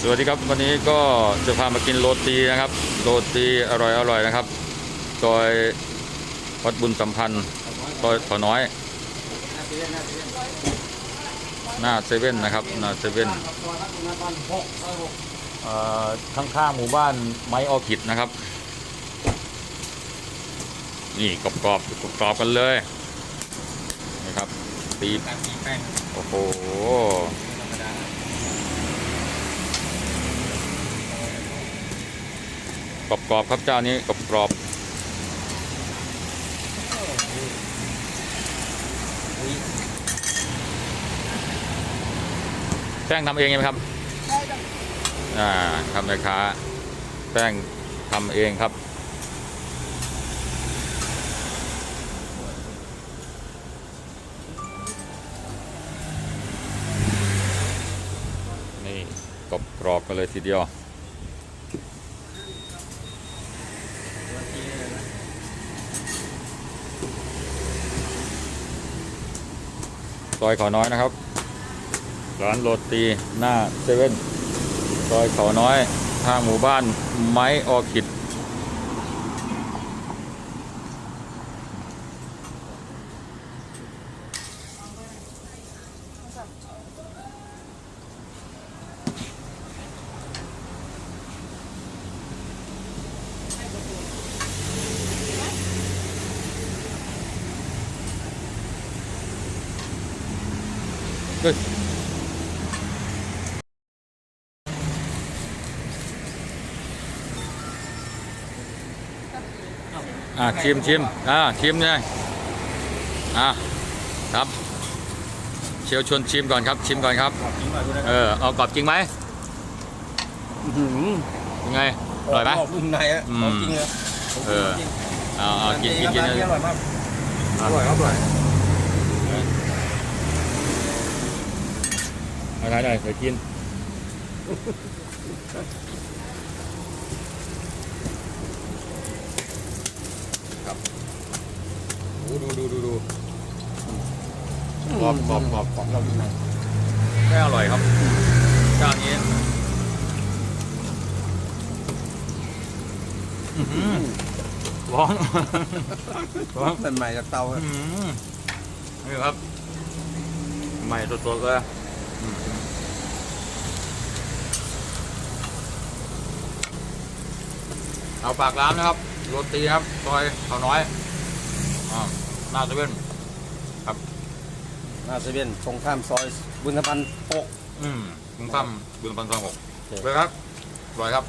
สวัสดีครับวันนี้ก็จะพามากินโรตีนะครับ โรตีอร่อยอร่อยนะครับซอยวัดบุญสัมพันธ์ซอยขอน้อย หน้าเซเว่นนะครับหน้าเซเว่นเอ่อข้างหมู่บ้านไม้ออคิดนะครับ นี่กรอบๆกรอบกันเลยนะครับตีแบโอ้โห ธรรมดาก กรอบๆครับเจ้านี้กรอบๆแป้งทำเองไหมครับอ่าทำแม่ค้า แป้งทำเองครับนี่กรอบกรอบๆกันเลยทีเดียว ซอยเขาน้อยนะครับร้านโรตีหน้าเซเว่นซอยเขาน้อยทางหมู่บ้านไม้ออคิด เฮ้ยอ่าชิมชิมอ่าชิมเลยอ่าครับ เชียวชวนชิมก่อนครับ ชิมก่อนครับขอบจริงป่ะดูนะเออเอากรอบจริงไหมอื้อหือยังไงอร่อยไหมกนุ่มในอะอืมของจริงเลยเออเอาเอากินกินกินร้านเลยนี้อร่อยมากอร่อยครับอร่อย เอาถ่ายหน่อยเดี๋ยวกินโอ้ดูดูดูดูกรอบกรอบกรอบของเราดีไหมแค่อร่อยครับเจ้านี้อื้อหือร้อนร้อนมันใหม่จากเตาอื้อะอหือนี่ครับ ใหม่สดๆเลยอืม เอาปากร้านนะครับโรตีครับซอยเขาน้อยอ่าหน้าเซเว่นหน้าเซเว่นตรงข้ามซอยบุญธพันธ์หกอืมคุณตั้มบุญปันทองหกเลยครับอร่อยครับ